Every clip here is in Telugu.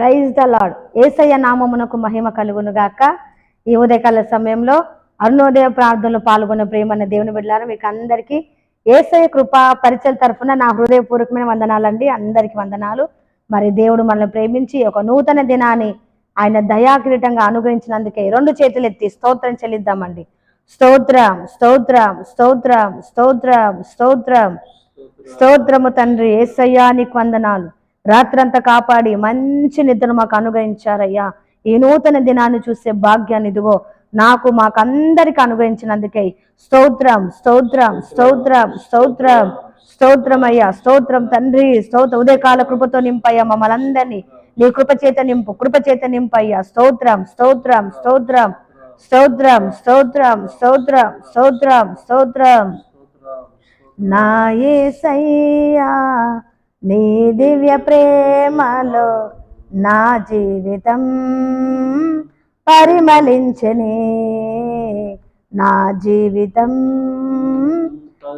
ప్రైజ్ ద లాడ్ ఏసయ్య నామమునకు మహిమ కలుగును గాక. ఈ ఉదయకాల సమయంలో అరుణోదయ ప్రార్థనలో పాల్గొన్న ప్రేమన్న దేవుని బిడ్డలారా మీకు అందరికీ ఏసయ్య కృప పరిచయం తరఫున నా హృదయపూర్వకమైన వందనాలండి. అందరికి వందనాలు. మరి దేవుడు మనల్ని ప్రేమించి ఒక నూతన దినాన్ని ఆయన దయాకిరీటంగా అనుగ్రహించినందుకే రెండు చేతులు ఎత్తి స్తోత్రం చెల్లిద్దామండి. స్తోత్రం స్తోత్రం స్తోత్రం స్తోత్రం స్తోత్రం. స్తోత్రము తండ్రి ఏసయ్యా నీకు వందనాలు. రాత్రంతా కాపాడి మంచి నిద్ర మాకు అనుగ్రహించారయ్యా. ఈ నూతన దినాన్ని చూసే భాగ్యాన్ని ఇదిగో నాకు మాకందరికి అనుగ్రహించినందుకే. స్తోత్రం స్తోత్రం స్తోత్రం స్తోత్రం స్తోత్రం అయ్యా స్తోత్రం తండ్రి స్తోత్ర ఉదయకాల కృపతో నింపయ్యా మమ్మల్ అందరినీ నీ కృపచేత నింపు కృపచేత నింపయ్యా. స్తోత్రం స్తోత్రం స్తోత్రం స్తోత్రం స్తోత్రం స్తోత్రం స్తోత్రం స్తోత్రం. నా సయ్యా నీ దివ్య ప్రేమలో నా జీవితం పరిమళించని. నా జీవితం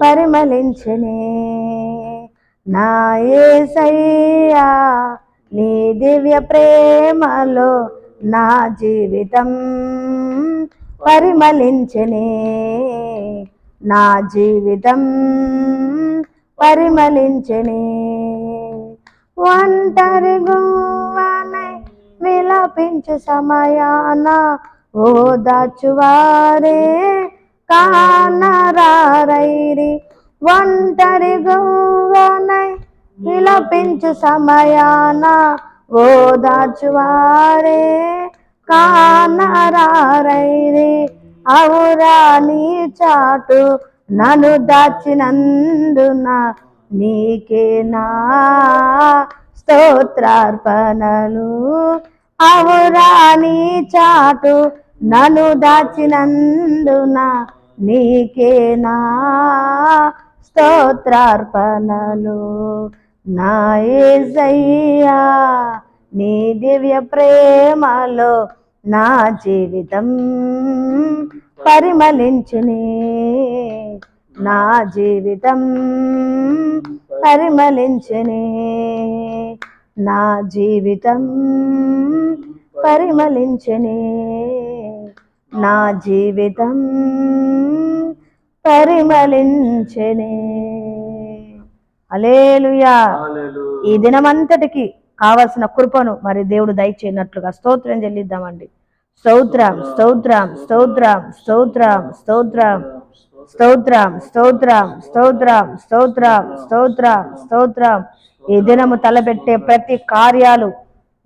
పరిమళించని. నా యేసయ్యా నీ దివ్య ప్రేమలో నా జీవితం పరిమళించని. నా జీవితం పరిమళించని ఒంటరి గువ్వనై విలపించు సమయాన ఓ దాచువారే కానరారైరి ఒంటరి గువ్వనై విలపించు సమయాన ఓ దాచువారే కానరారైరి అవురా నీ చాటు నన్ను దాచినందున నీకే నా స్తోత్రార్పణలు. అవురా నీ చాటు నన్ను దాచినందున నీకే నా స్తోత్రార్పణలు. నా యేసయ్యా నీ దివ్య ప్రేమలో నా జీవితం పరిమళించునే నా జీవితం. పరిమళించునే నా జీవితం. పరిమళించునే నా జీవితం. పరిమళించనే. అలేలుయా ఈ దినమంతటికి కావలసిన కృపను మరి దేవుడు దయచేయనట్లుగా స్తోత్రం చెల్లిద్దామండి. స్తోత్రం స్తోత్రం స్తోత్రం స్తోత్రం స్తోత్రం స్తోత్రం స్తోత్రం స్తోత్రం స్తోత్రం స్తోత్రం స్తోత్రం ఈ దినము తలపెట్టే ప్రతి కార్యాలు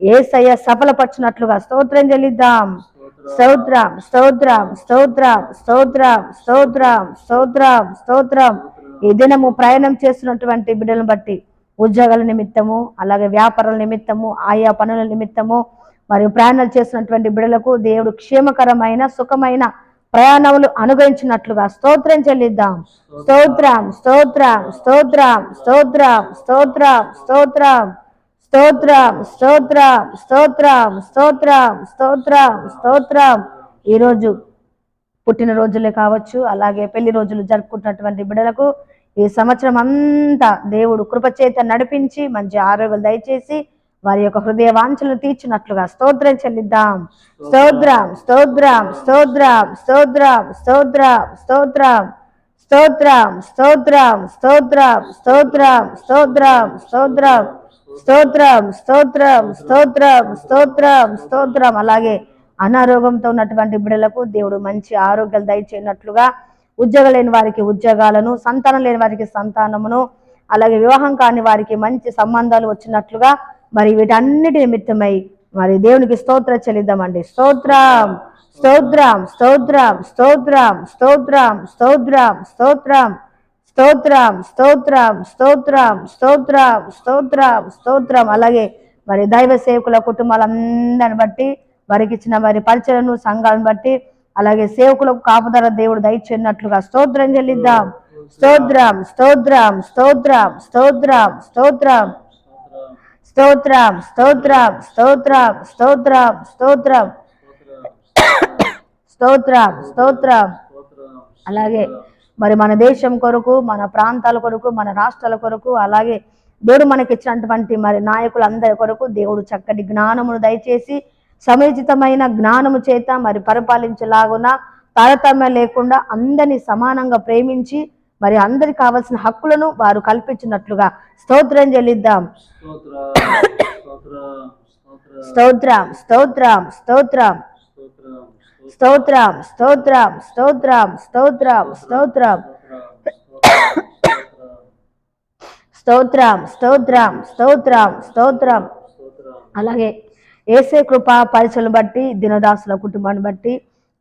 ఏసయ్య సఫలపరిచినట్లుగా స్తోత్రం చెల్లిద్దాం స్తోత్రం స్తోత్రం స్తోత్రం స్తోత్రం స్తోత్రం స్తోత్రం స్తోత్రం ఈ దినము ప్రయాణం చేస్తున్నటువంటి బిడ్డలను బట్టి ఉద్యోగాల నిమిత్తము అలాగే వ్యాపారాల నిమిత్తము ఆయా పనుల నిమిత్తము మరియు ప్రయాణాలు చేస్తున్నటువంటి బిడలకు దేవుడు క్షేమకరమైన సుఖమైన ప్రయాణములు అనుగ్రహించినట్లుగా స్తోత్రం చెల్లిద్దాం స్తోత్రం స్తోత్రం స్తోత్రం స్తోత్రం స్తోత్రం స్తోత్రం స్తోత్రం స్తోత్రం స్తోత్రం స్తోత్రం స్తోత్రం స్తోత్రం ఈరోజు పుట్టినరోజులే కావచ్చు అలాగే పెళ్ళి రోజులు జరుపుకుంటున్నటువంటి బిడలకు ఈ సంవత్సరం అంతా దేవుడు కృపచేత నడిపించి మంచి ఆరోగ్యం దయచేసి వారి యొక్క హృదయ వాంఛలను తీర్చినట్లుగా స్తోత్రం చెల్లిద్దాం స్తోత్రం స్తోత్రం స్తోత్రం స్తోత్రం స్తోత్రం స్తోత్రం స్తోత్రం స్తోత్రం స్తోత్రం స్తోత్రం స్తోత్రం స్తోత్రం స్తోత్రం స్తోత్రం స్తోత్రం స్తోత్రం స్తోత్రం అలాగే అనారోగ్యంతో ఉన్నటువంటి బిడ్డలకు దేవుడు మంచి ఆరోగ్యాలు దయచేయనట్లుగా ఉద్యోగం లేని వారికి ఉద్యోగాలను సంతానం లేని వారికి సంతానమును అలాగే వివాహం కాని వారికి మంచి సంబంధాలు వచ్చినట్లుగా మరి వీటన్నిటి నిమిత్తమై మరి దేవునికి స్తోత్ర చెల్లిద్దామండి స్తోత్రం స్తోత్రం స్తోత్రం స్తోత్రం స్తోత్రం స్తోత్రం స్తోత్రం స్తోత్రం స్తోత్రం స్తోత్రం స్తోత్రం స్తోత్రం స్తోత్రం అలాగే మరి దైవ సేవకుల కుటుంబాలందరిని బట్టి వారికి ఇచ్చిన మరి పరిచయను సంఘాలను బట్టి అలాగే సేవకులకు కాపుదల దేవుడు దయచేన్నట్లుగా స్తోత్రం చెల్లిద్దాం. స్తోత్రం స్తోత్రం స్తోత్రం స్తోత్రం స్తోత్రం. స్తోత్రం స్తోత్రం స్తోత్రం స్తోత్రం స్తోత్రం. స్తోత్రం స్తోత్రం. అలాగే మరి మన దేశం కొరకు మన ప్రాంతాల కొరకు మన రాష్ట్రాల కొరకు అలాగే దేవుడు మనకి ఇచ్చినటువంటి మరి నాయకులందరి కొరకు దేవుడు చక్కటి జ్ఞానమును దయచేసి సమయోచితమైన జ్ఞానము చేత మరి పరిపాలించలాగున తారతమ్యం లేకుండా అందరినీ సమానంగా ప్రేమించి మరి అందరికి కావాల్సిన హక్కులను వారు కల్పించినట్లుగా స్తోత్రం చెల్లిద్దాం స్తోత్రం స్తోత్రం స్తోత్రం స్తోత్రం స్తోత్రం స్తోత్రం స్తోత్రం స్తోత్రం స్తోత్రం స్తోత్రం స్తోత్రం స్తోత్రం అలాగే ఏసే కృప పరిచయం బట్టి దినదాసుల కుటుంబాన్ని బట్టి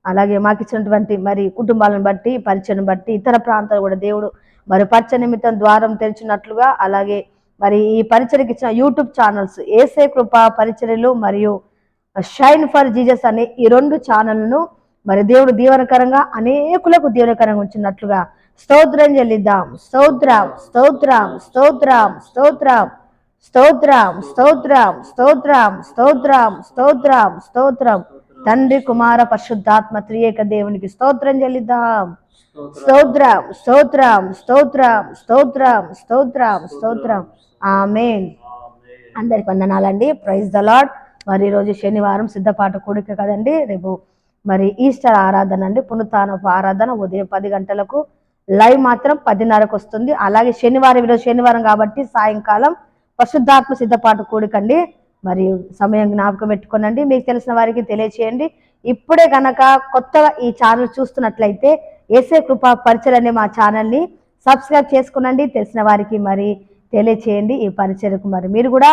అలాగే మాకు ఇచ్చినటువంటి మరి కుటుంబాలను బట్టి పరిచయం బట్టి ఇతర ప్రాంతాలు కూడా దేవుడు మరి పరిచయ నిమిత్తం ద్వారం తెరిచినట్లుగా అలాగే మరి ఈ పరిచయకి ఇచ్చిన యూట్యూబ్ ఛానల్స్ ఏసే కృప పరిచర్యలు మరియు షైన్ ఫర్ జీజస్ అనే ఈ రెండు ఛానల్ను మరి దేవుడు దీవనకరంగా అనేకులకు దీవనకరంగా ఉంచినట్లుగా స్తోత్రం చెల్లిద్దాం. స్తోత్రం స్తోత్రం స్తోత్రం స్తోత్రం. స్తోత్రం స్తోత్రం స్తోత్రం స్తోత్రం స్తోత్రం స్తోత్రం. తండ్రి కుమార పరిశుద్ధాత్మ త్రియేక దేవునికి స్తోత్రం చెల్లిద్దాం. స్తోత్రం స్తోత్రం స్తోత్రం స్తోత్రం స్తోత్రం స్తోత్రం. ఆమేన్. అందరికి వందనాలండి. ప్రైజ్ ద లాడ్ మరి ఈరోజు శనివారం సిద్ధపాట కూడిక కదండి. రేపు మరి ఈస్టర్ ఆరాధన అండి. పునరుత్నపు ఆరాధన ఉదయం పది గంటలకు. లైవ్ మాత్రం పదిన్నరకు వస్తుంది. అలాగే శనివారం ఈరోజు శనివారం కాబట్టి సాయంకాలం పరిశుద్ధాత్మ సిద్ధపాటు కూడికండి. మరి సమయం జ్ఞాపకం పెట్టుకోనండి. మీకు తెలిసిన వారికి తెలియచేయండి. ఇప్పుడే గనక కొత్తగా ఈ ఛానల్ చూస్తున్నట్లయితే ఏసే కృపా పరిచయం అనే మా ఛానల్ని సబ్స్క్రైబ్ చేసుకునండి. తెలిసిన వారికి మరి తెలియచేయండి. ఈ పరిచయకు మరి మీరు కూడా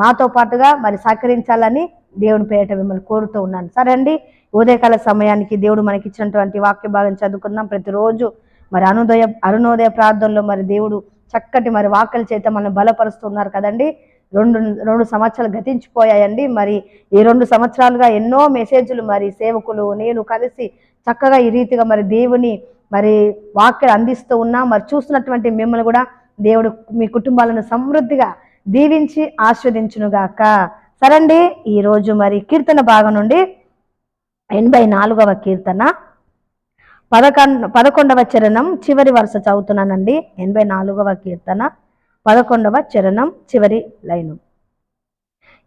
మాతో పాటుగా మరి సహకరించాలని దేవుని పేరిట మిమ్మల్ని కోరుతూ ఉన్నాను. సరే అండి ఉదయకాల సమయానికి దేవుడు మనకి ఇచ్చినటువంటి వాక్య భాగం చదువుకుందాం. ప్రతిరోజు మరి అరుణోదయ అరుణోదయ ప్రార్థనలో మరి దేవుడు చక్కటి మరి వాక్యల చేత మనం బలపరుస్తున్నారు కదండి. రెండు రెండు సంవత్సరాలు గతించిపోయాయండి. మరి ఈ రెండు సంవత్సరాలుగా ఎన్నో మెసేజ్లు మరి సేవకులు నేను కలిసి చక్కగా ఈ రీతిగా మరి దేవుని మరి వాక్యలు అందిస్తూ ఉన్నా. మరి చూస్తున్నటువంటి మిమ్మల్ని కూడా దేవుడు మీ కుటుంబాలను సమృద్ధిగా దీవించి ఆస్వాదించునుగాక. సరండి ఈరోజు మరి కీర్తన భాగం నుండి ఎనభై నాలుగవ కీర్తన. పదకొండు పదకొండవ చరణం చివరి వరుస చదువుతున్నానండి. ఎనభై నాలుగవ కీర్తన పదకొండవ చరణం చివరి లైను.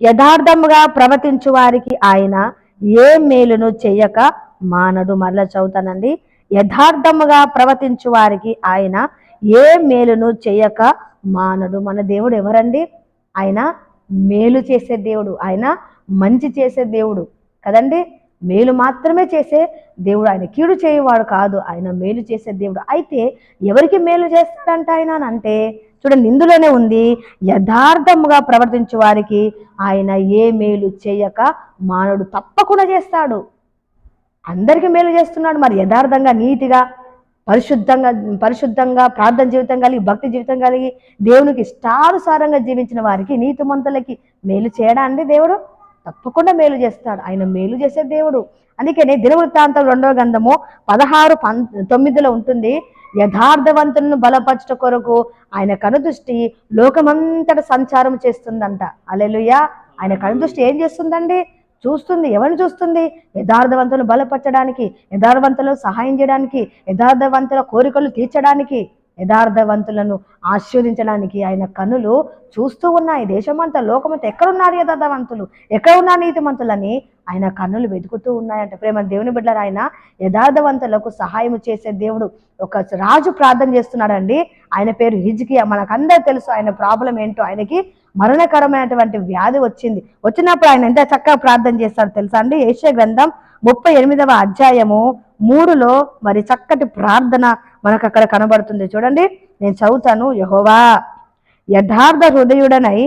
యథార్థముగా ప్రవర్తించు వారికి ఆయన ఏ మేలును చెయ్యక మానడు మరలా చదువుతానండి. యథార్థముగా ప్రవర్తించు వారికి ఆయన ఏ మేలును చెయ్యక మానడు. మన దేవుడు ఎవరండి? ఆయన మేలు చేసే దేవుడు. ఆయన మంచి చేసే దేవుడు. కదండి? మేలు మాత్రమే చేసే దేవుడు ఆయన కీడు చేయవాడు కాదు. ఆయన మేలు చేసే దేవుడు. అయితే ఎవరికి మేలు చేస్తాడంట ఆయన అని అంటే చూడండి ఇందులోనే ఉంది. యథార్థముగా ప్రవర్తించే వారికి ఆయన ఏ మేలు చేయక మానవుడు తప్పకుండా చేస్తాడు. అందరికీ మేలు చేస్తున్నాడు. మరి యథార్థంగా నీతిగా పరిశుద్ధంగా పరిశుద్ధంగా ప్రార్థన జీవితం కలిగి భక్తి జీవితం కలిగి దేవునికి ఇష్టానుసారంగా జీవించిన వారికి నీతిమంతులకి మేలు చేయడా అండి దేవుడు? తప్పకుండా మేలు చేస్తాడు. ఆయన మేలు చేసే దేవుడు. అందుకనే దినవృత్తాంతం రెండవ గంధము పదహారు పం తొమ్మిదిలో ఉంటుంది. యథార్థవంతులను బలపరచట కొరకు ఆయన కనుదృష్టి లోకమంతట సంచారం చేస్తుందంట. అలెలుయ ఆయన కనుదృష్టి ఏం చేస్తుందండి? చూస్తుంది. ఎవరిని చూస్తుంది? యథార్థవంతులను బలపరచడానికి యథార్థవంతులను సహాయం చేయడానికి యథార్థవంతుల కోరికలు తీర్చడానికి. యథార్థవంతులను ఆశీర్వదించడానికి ఆయన కనులు చూస్తూ ఉన్నాయి. దేశమంతా లోకమంతా ఎక్కడున్నారు యథార్థవంతులు? ఎక్కడ ఉన్నారు నీతిమంతులని? ఆయన కన్నులు వెతుకుతూ ఉన్నాయంట. ప్రేమ దేవుని బిడ్డలు ఆయన యథార్థవంతులకు సహాయం చేసే దేవుడు ఒక రాజు ప్రార్థన చేస్తున్నాడండి. ఆయన పేరు హిజ్కియా. మనకందరూ తెలుసు ఆయన ప్రాబ్లం ఏంటో. ఆయనకి మరణకరమైనటువంటి వ్యాధి వచ్చింది. వచ్చినప్పుడు ఆయన ఎంత చక్కగా ప్రార్థన చేస్తాడు తెలుసా అండి? ఏషియా గ్రంథం ముప్పై ఎనిమిదవ అధ్యాయము మూడులో మరి చక్కటి ప్రార్థన మనకు అక్కడ కనబడుతుంది. చూడండి నేను చదువుతాను. యహోవా యథార్థ హృదయుడనై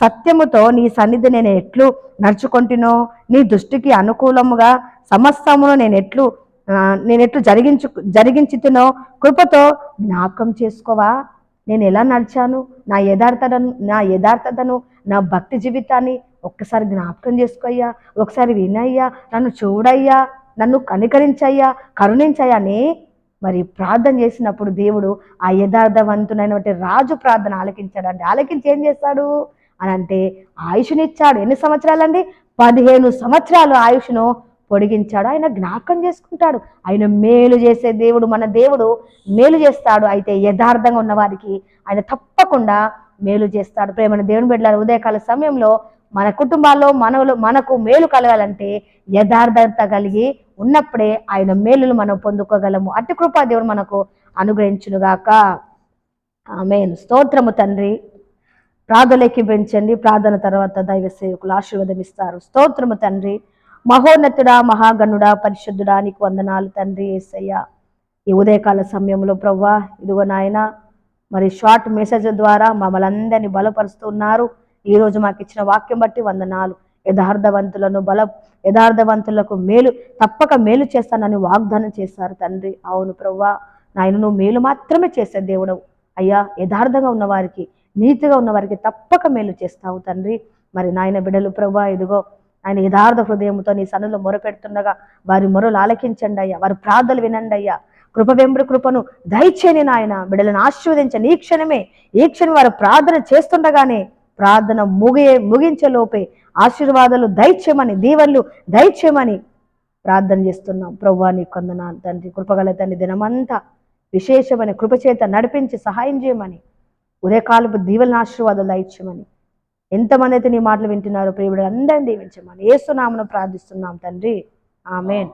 సత్యముతో నీ సన్నిధి నేను ఎట్లు నడుచుకుంటునో నీ దృష్టికి అనుకూలముగా సమస్తమును నేను ఎట్లు నేను ఎట్లు జరిగించు జరిగించుతునో కృపతో జ్ఞాపకం చేసుకోవా? నేను ఎలా నడిచాను? నా యథార్థతను నా యథార్థతను నా భక్తి జీవితాన్ని ఒక్కసారి జ్ఞాపకం చేసుకోయ్యా ఒకసారి వినయ్యా నన్ను చూడయ్యా నన్ను కనికరించయ్యా కరుణించయ్యా అని మరి ప్రార్థన చేసినప్పుడు దేవుడు ఆ యథార్థవంతునైనటువంటి రాజు ప్రార్థన ఆలకించాడండి. ఆలకించి ఏం చేస్తాడు? అని అంటే ఆయుష్నిచ్చాడు. ఎన్ని సంవత్సరాలండి? పదిహేను సంవత్సరాలు ఆయుష్ను పొడిగించాడు. ఆయన జ్ఞాపకం చేసుకుంటాడు. ఆయన మేలు చేసే దేవుడు మన దేవుడు మేలు చేస్తాడు. అయితే యథార్థంగా ఉన్న వారికి ఆయన తప్పకుండా మేలు చేస్తాడు. ప్రేమను దేవుని బిడ్డల ఉదయకాల సమయంలో మన కుటుంబాల్లో మనలో మనకు మేలు కలగాలంటే యథార్థత కలిగి ఉన్నప్పుడే ఆయన మేలులు మనం పొందుకోగలము. అట్టి కృపా దేవుడు మనకు అనుగ్రహించునుగాక. ఆమెన్. స్తోత్రము తండ్రి. ప్రార్థనకి పెంచండి ప్రార్థన తర్వాత దైవ సేవకులు ఆశీర్వాదం ఇస్తారు స్తోత్రము తండ్రి. మహోన్నతుడా మహాగణుడా పరిశుద్ధుడా నీకు వందనాలు తండ్రి ఏసయ్య. ఈ ఉదయకాల సమయంలో ప్రవ్వా ఇదిగో నాయన మరి షార్ట్ మెసేజ్ ద్వారా మమ్మల్ని అందరినీ బలపరుస్తున్నారు ఈ రోజు మాకు ఇచ్చిన వాక్యం బట్టి వందనాలు. యథార్థవంతులను బల యథార్థవంతులకు మేలు తప్పక మేలు చేస్తానని వాగ్దానం చేశారు తండ్రి. అవును ప్రవ్వా నాయన నువ్వు మేలు మాత్రమే చేసే దేవుడవు. అయ్యా యథార్థంగా ఉన్నవారికి నీతిగా ఉన్నవారికి తప్పక మేలు చేస్తావు తండ్రి. మరి నాయన బిడలు ప్రవ్వా ఇదిగో ఆయన యథార్థ హృదయంతో నీ సన్నులు మొరపెడుతుండగా వారి మొరలు ఆలకించండి అయ్యా. వారి ప్రార్థనలు వినండి అయ్యా. కృప వెంబడి కృపను దయచేని నాయన బిడలను ఆశీర్వదించని ఈ క్షణమే ఈ క్షణం వారు ప్రార్థన చేస్తుండగానే ప్రార్థన ముగియే ముగించే లోపే ఆశీర్వాదాలు దయచేయమని దీవెనలు దయచేయమని ప్రార్థన చేస్తున్నాం. ప్రవ్వా నీ కొందనాలు తండ్రి కృపగల తండ్రి దినమంతా విశేషమైన కృపచేత నడిపించి సహాయం చేయమని ఉదయకాలపు దీవెన ఆశీర్వాదాలు దయచేయమని ఎంతమంది అయితే నీ మాటలు వింటున్నారో ప్రియుడు అందరిని దీవించమని ఏసునామను ప్రార్థిస్తున్నాం తండ్రి. ఆమెన్.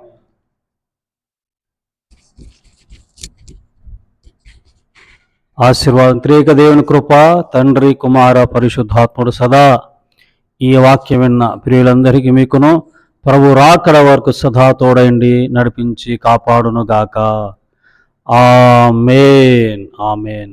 ఆశీర్వాదం త్రేక దేవుని కృప తండ్రి కుమార పరిశుద్ధాత్ముడు సదా. ఈ వాక్యం విన్న ప్రియులందరికీ మీకును ప్రభు రాకడ వరకు సదా తోడండి నడిపించి కాపాడును గాక ఆమెన్. ఆమెన్.